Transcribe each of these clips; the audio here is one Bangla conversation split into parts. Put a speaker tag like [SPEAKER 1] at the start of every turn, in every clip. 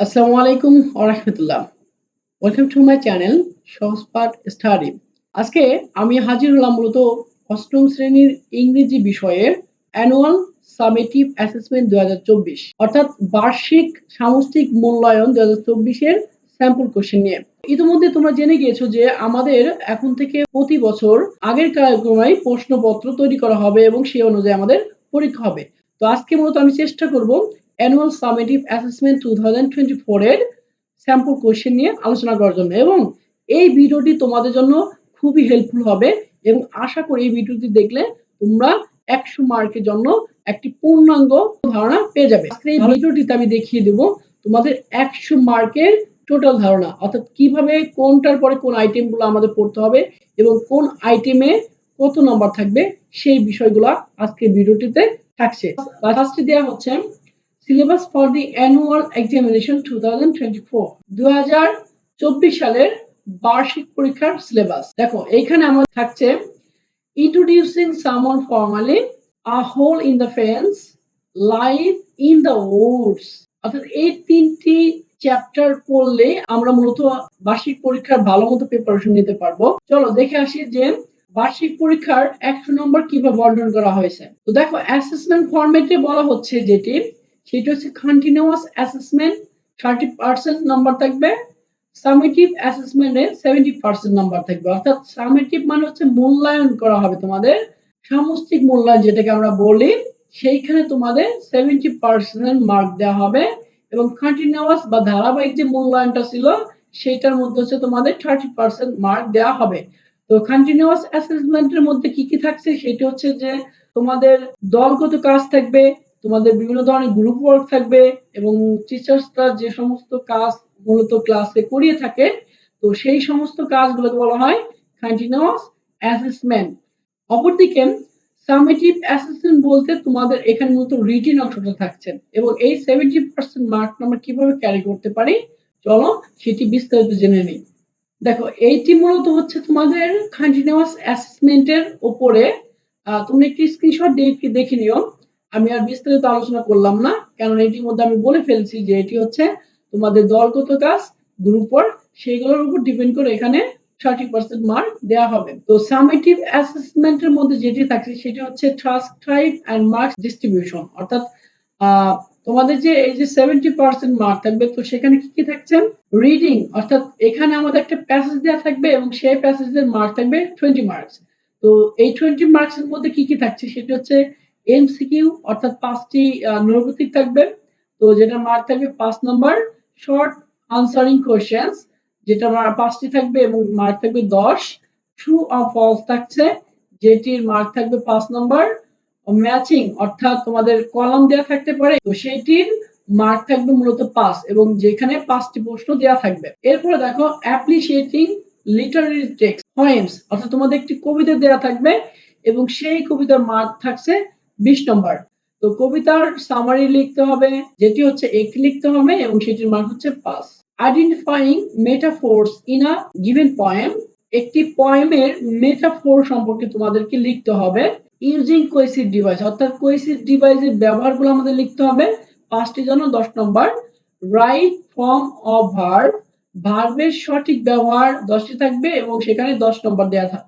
[SPEAKER 1] আসসালামু আলাইকুম ওরহমতুল্লাহ welcome to my channel Sahajpath study আজকে আমি হাজির হলাম মূলত অষ্টম শ্রেণির ইংরেজি বিষয়ের অ্যানুয়াল সামেটিভ অ্যাসেসমেন্ট দুই হাজার চব্বিশ, অর্থাৎ বার্ষিক সামষ্টিক মূল্যায়ন দু হাজার চব্বিশের স্যাম্পল কোশ্চেন নিয়ে। ইতিমধ্যে তোমরা জেনে গিয়েছো যে আমাদের এখন থেকে প্রতি বছর আগের কার্যক্রমে প্রশ্নপত্র তৈরি করা হবে এবং সেই অনুযায়ী আমাদের পরীক্ষা হবে। তো আজকে মূলত আমি চেষ্টা করব annual summative assessment two thousand twenty ফোরের স্যাম্পল কোয়েশ্চেন নিয়ে আলোচনা করার জন্য। এবং এই ভিডিওটি তোমাদের জন্য খুবই হেল্পফুল হবে। এবং আশা করি এই ভিডিওটি দেখলে তোমরা একশো মার্কের জন্য একটি পূর্ণাঙ্গ ধারণা পেয়ে যাবে। আজকে এই ভিডিওটিতে আমি দেখিয়ে দেব তোমাদের একশো মার্কের টোটাল ধারণা, অর্থাৎ কীভাবে কোনটার পরে কোন আইটেমগুলো আমাদের পড়তে হবে এবং কোন আইটেমে কত নম্বর থাকবে, সেই বিষয়গুলো আজকে ভিডিওটিতে থাকছে। দেওয়া হচ্ছে syllabus for the annual examination two thousand হাজার চব্বিশ সালের বার্ষিক পরীক্ষার সিলেবাস দেখো, এইখানে আমার থাকছে introducing someone formally a hole in the fence life in the woods অর্থাৎ এই তিনটি চ্যাপ্টার পড়লে আমরা মূলত বার্ষিক পরীক্ষার ভালো মতো প্রিপারেশন নিতে পারব। চলো, দেখে আসি যে বার্ষিক পরীক্ষার একশো নম্বর কীভাবে বন্টন করা হয়েছে। তো দেখো অ্যাসেসমেন্ট ফরম্যাটে বলা হচ্ছে যেটি সেটা হচ্ছে continuous assessment thirty percent number থাকবে। সামেটিভ অ্যাসেসমেন্টে সেভেন্টি পার্সেন্ট নাম্বার থাকবে। অর্থাৎ সামেটিভ মানে হচ্ছে মূল্যায়ন করা হবে তোমাদের। সামষ্টিক মূল্যায়ন যেটাকে আমরা বলি, সেইখানে তোমাদের সেভেন্টি পার্সেন্ট মার্ক দেওয়া হবে। এবং কন্টিনিউয়াস বা ধারাবাহিক যে মূল্যায়নটা ছিল সেটার মধ্যে হচ্ছে তোমাদের থার্টি পার্সেন্ট মার্ক দেওয়া হবে। তো কন্টিনিউয়াস অ্যাসেসমেন্টের মধ্যে কি কি থাকছে, সেটা হচ্ছে যে তোমাদের দলগত কাজ থাকবে তোমাদের বিভিন্ন ধরনের গ্রুপ ওয়ার্ক থাকবে এবং টিচার্সরা যে সমস্ত কাজ মূলত ক্লাসে করিয়ে থাকে, তো সেই সমস্ত কাজগুলোকে বলা হয় কন্টিনিউয়াস অ্যাসেসমেন্ট অপরদিকে সামেটিভ অ্যাসেসমেন্ট বলতে তোমাদের এখানে মূলত রিটিন অংশটা থাকছে এবং এই সেভেন্টি পার্সেন্ট মার্ক আমরা কীভাবে ক্যারি করতে পারি? চলো সেটি বিস্তারিত জেনে নিই। দেখো, এইটি মূলত হচ্ছে তোমাদের কন্টিনিউয়াস অ্যাসেসমেন্টের উপরে তুমি একটি স্ক্রিনশট দেখে নিও। আমি আর বিস্তারিত আলোচনা করলাম না কারণ এটির মধ্যে আমি বলে ফেলছি যে এটি হচ্ছে তোমাদের দলগত কাজ গ্রুপ ওয়ার্ক সেইগুলোর উপর ডিপেন্ড করে এখানে থার্টি পার্সেন্ট মার্ক দেওয়া হবে। তো সামেটিভ অ্যাসেসমেন্টের মধ্যে যেটি থাকছে, সেটি হচ্ছে task type and marks distribution অর্থাৎ তোমাদের যে এই যে সেভেন্টি পার্সেন্ট মার্ক থাকবে, তো সেখানে কি কি থাকছে? রিডিং অর্থাৎ এখানে আমাদের একটা প্যাসেজ দেওয়া থাকবে এবং সেই প্যাসেজের মার্ক থাকবে টোয়েন্টি মার্কস তো এই টোয়েন্টি মার্কস এর মধ্যে কি কি থাকছে, সেটি হচ্ছে এমসিকিউ অর্থাৎ পাঁচটি নৈর্গতিক থাকবে তো যেটা মার্ক থাকবে পাঁচ নম্বর শর্ট আনসারিং কোয়েশ্চেন্স যেটা পাঁচটি থাকবে এবং মার্ক থাকবে দশ। ট্রু অফ ফলস থাকছে, যেটির মার্ক থাকবে পাঁচ নম্বর ম্যাচিং অর্থাৎ তোমাদের কলম দেওয়া থাকতে পারে, তো সেটির মার্ক থাকবে মূলত পাঁচ এবং যেখানে পাঁচটি প্রশ্ন দেওয়া থাকবে। এরপরে দেখো অ্যাপ্রিসিয়েটিং লিটারারি টেক্সট পয়েমস অর্থাৎ তোমাদের একটি কবিতা দেওয়া থাকবে এবং সেই কবিতার মার্ক থাকছে বিশ নম্বর। তো কবিতার সামারি লিখতে হবে, যেটি হচ্ছে একটি লিখতে হবে এবং সেটির মার্ক হচ্ছে pass identifying metaphors in a given poem একটি পয়েমের মেটাফোর সম্পর্কে তোমাদেরকে লিখতে হবে। ইউজিং কোয়েসিভ ডিভাইস অর্থাৎ কোয়েসিভ ডিভাইসের ব্যবহারগুলো আমাদের লিখতে হবে। পাঁচটি জন্য দশ নম্বর। রাইট ফর্ম অফ ভার্ব ভার্বের সঠিক ব্যবহার দশটি থাকবে এবং সেখানে দশ নম্বর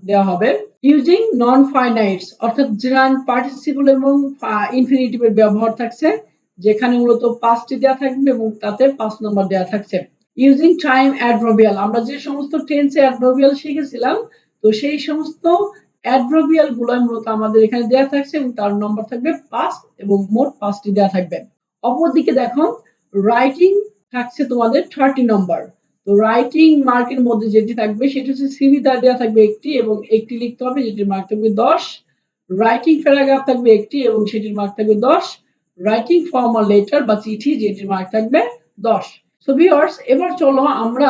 [SPEAKER 1] দেওয়া হবে। ইউজিং নন ফাইনাইটস অর্থাৎ জেনারেল পার্টিসিপল এবং ইনফিনিটিভের ব্যবহার থাকছে, যেখানে মূলত পাঁচটি দেওয়া থাকবে এবং তাতে পাঁচ নম্বর দেওয়া থাকছে। ইউজিং টাইম অ্যাডভার্বিয়াল, আমরা যে সমস্ত টেন্সে অ্যাডভার্বিয়াল শিখেছিলাম, তো সেই সমস্ত অ্যাডভার্বিয়ালগুলো মূলত আমাদের এখানে দেওয়া থাকছে এবং তার নম্বর থাকবে পাঁচ এবং মোট পাঁচটি দেওয়া থাকবে। অপরদিকে দেখো রাইটিং থাকছে তোমাদের থার্টি নম্বর। রাইটিং মার্কের মধ্যে যেটি থাকবে সেটি হচ্ছে সিভি তার দেওয়া থাকবে একটি এবং একটি লিখতে হবে যেটির মার্ক থাকবে দশ। রাইটিং প্যারাগ্রাফ থাকবে একটি এবং সেটির মার্ক থাকবে দশ। রাইটিং ফর্মাল লেটার বা চিঠি যেটির মার্ক থাকবে দশ। সো ভিউয়ার্স এবার চলো আমরা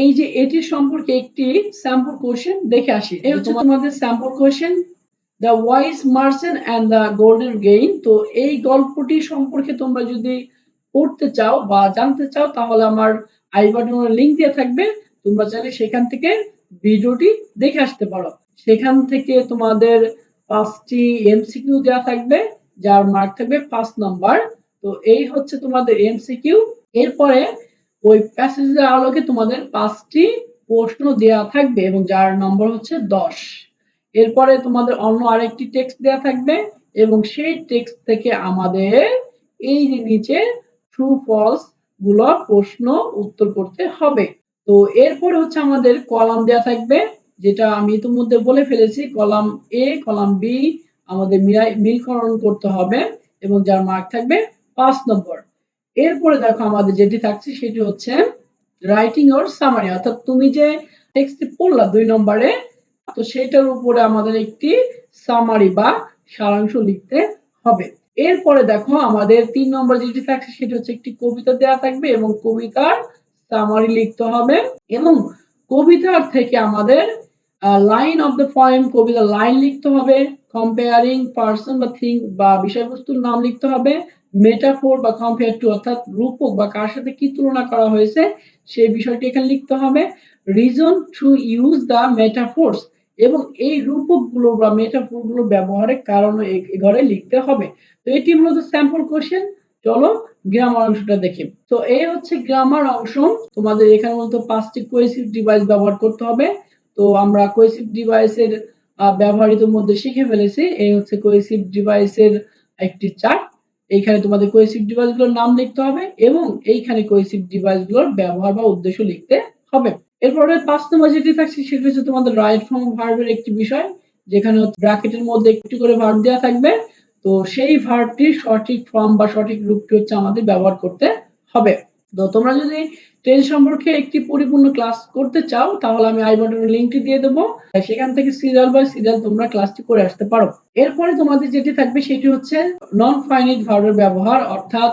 [SPEAKER 1] এই যে এটির সম্পর্কে একটি স্যাম্পল কোশ্চেন দেখে আসি। এই হচ্ছে তোমাদের sample question the wise merchant and the golden gain তো এই গল্পটি সম্পর্কে তোমরা যদি পড়তে চাও বা জানতে চাও তাহলে আমার আই বাটনের লিঙ্ক দিয়ে থাকবে, তোমরা চাইলে সেখান থেকে ভিডিওটি দেখে আসতে পারো। সেখান থেকে তোমাদের পাঁচটি এমসিকিউ দেওয়া থাকবে, যার মার্ক থাকবে পাঁচ নাম্বার তো এই হচ্ছে তোমাদের এমসিকিউ এরপরে ওই প্যাসেজের আলোকে তোমাদের পাঁচটি প্রশ্ন দেয়া থাকবে এবং যার নম্বর হচ্ছে দশ। এরপরে তোমাদের অন্য আরেকটি টেক্সট দেয়া থাকবে এবং সেই টেক্সট থেকে আমাদের এই নিচে ট্রু ফলস গুলো প্রশ্ন উত্তর করতে হবে। তো এরপরে হচ্ছে আমাদের কলাম দেয়া থাকবে, যেটা আমি ইতিমধ্যে বলে ফেলেছি, কলাম এ কলাম বি আমাদের মিলকরণ করতে হবে এবং যার মার্ক থাকবে পাঁচ নম্বর। এরপরে দেখো আমাদের যেটি থাকছে সেটি হচ্ছে রাইটিং ওর সামারি অর্থাৎ তুমি যে টেক্সটটি পড়লা দুই নম্বরে, তো সেটার উপরে আমাদের একটি সামারি বা সারাংশ লিখতে হবে। এরপরে দেখো আমাদের তিন নম্বর যেটি থাকছে, সেটা হচ্ছে একটি কবিতা দেওয়া থাকবে এবং কবিতার সামারি লিখতে হবে। এবং কবিতার থেকে আমাদের লাইন অফ দ্য পয়েম কবিতা লাইন লিখতে হবে কম্পেয়ারিং পার্সন বা থিং বা বিষয়বস্তুর নাম লিখতে হবে মেটাফোর বা কম্পেয়ার টু অর্থাৎ রূপক বা কার সাথে কি তুলনা করা হয়েছে, সেই বিষয়টি এখানে লিখতে হবে। Reason to use the metaphors এবং এই রূপকগুলো বা মেটাফোরগুলো ব্যবহারের কারণ এ ঘরে লিখতে হবে। তো এটি মূলত স্যাম্পল কোশ্চেন চলো গ্রামার অংশটা দেখি। তো এই হচ্ছে গ্রামার অংশ। তোমাদের এখানে মূলত পাঁচটি কোয়েসিভ ডিভাইস ব্যবহার করতে হবে। তো আমরা কোয়েসিভ ডিভাইসের ব্যবহারিত মধ্যে শিখে ফেলেছি। এই হচ্ছে কোয়েসিভ ডিভাইসের একটি চার্ট এইখানে তোমাদের কোয়েসিভ ডিভাইসগুলোর নাম লিখতে হবে এবং এইখানে কোয়েসিভ ডিভাইসগুলোর ব্যবহার বা উদ্দেশ্য লিখতে হবে। এরপরে পাঁচ নম্বর যেটি থাকছে, সেটি হচ্ছে তোমাদের রাইট ফর্ম ভার্বের একটি বিষয়, যেখানে ব্র্যাকেটের মধ্যে একটু করে ভার্ব দেওয়া থাকবে। তো সেই ভার্বটির সঠিক ফর্ম বা সঠিক রূপটি হচ্ছে আমাদের ব্যবহার করতে হবে। তো তোমরা যদি টেন সম্পর্কে একটি পরিপূর্ণ ক্লাস করতে চাও, তাহলে আমি আই বাটনের লিঙ্কটি দিয়ে দেবো। সেখান থেকে সিরিয়াল বাই সিরিয়াল তোমরা ক্লাসটি করে আসতে পারো। এরপরে তোমাদের যেটি থাকবে, সেটি হচ্ছে নন ফাইনিট ভার্বের ব্যবহার, অর্থাৎ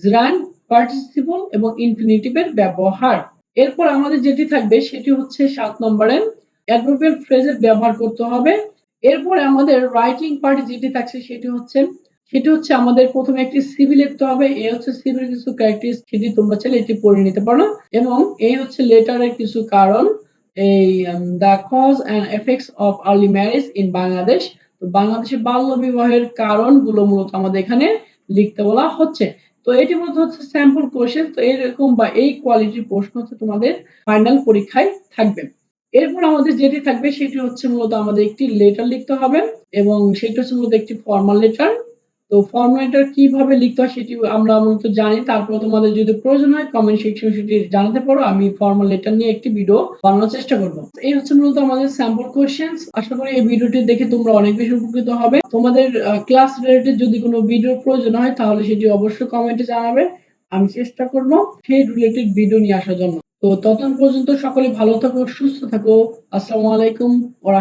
[SPEAKER 1] জিরান পার্টিসিপল এবং ইনফিনিটিভের ব্যবহার। এরপর আমাদের যেটি থাকবে সেটি হচ্ছে সাত নম্বরে অ্যাডভার্বিয়াল ফ্রেজের ব্যবহার করতে হবে। এরপরে আমাদের রাইটিং পার্ট যেটি থাকছে সেটি হচ্ছে সেটি হচ্ছে আমাদের প্রথমে একটি সিভি লিখতে হবে। এই হচ্ছে সিভির কিছু ক্যারেক্টারিস্টিক সেটি তোমরা চাইলে এটি পড়ে নিতে পারো। এবং এই হচ্ছে লেটারের কিছু কারণ। এই the cause and effects of early marriage in Bangladesh বাংলাদেশে বাল্য বিবাহের কারণগুলো মূলত আমাদের এখানে লিখতে বলা হচ্ছে। তো এটির মধ্যে হচ্ছে স্যাম্পল কোশ্চেন তো এরকম বা এই কোয়ালিটির প্রশ্ন হচ্ছে তোমাদের ফাইনাল পরীক্ষায় থাকবে। এরপর আমাদের যেটি থাকবে, সেটি হচ্ছে মূলত আমাদের একটি লেটার লিখতে হবে এবং সেটি হচ্ছে মূলত একটি ফর্মাল লেটার তো ফর্মাল লেটার কীভাবে লিখতে হয় সেটি আমরা মূলত জানি। তারপর তোমাদের যদি প্রয়োজন হয় কমেন্ট সেকশন সেটি জানাতে পারো। আমি ফর্মাল লেটার নিয়ে একটি ভিডিও বানানোর চেষ্টা করব। এই হচ্ছে মূলত আমাদের স্যাম্পল কোশ্চেন্স আশা করি এই ভিডিওটি দেখে তোমরা অনেক বেশি উপকৃত হবে। তোমাদের ক্লাস রিলেটেড যদি কোনো ভিডিওর প্রয়োজন হয়, তাহলে সেটি অবশ্যই কমেন্টে জানাবে। আমি চেষ্টা করব সেই রিলেটেড ভিডিও নিয়ে আসার জন্য। তো ততক্ষণ পর্যন্ত সকলে ভালো থাকো, সুস্থ থাকো। আসসালামু আলাইকুম। ওরা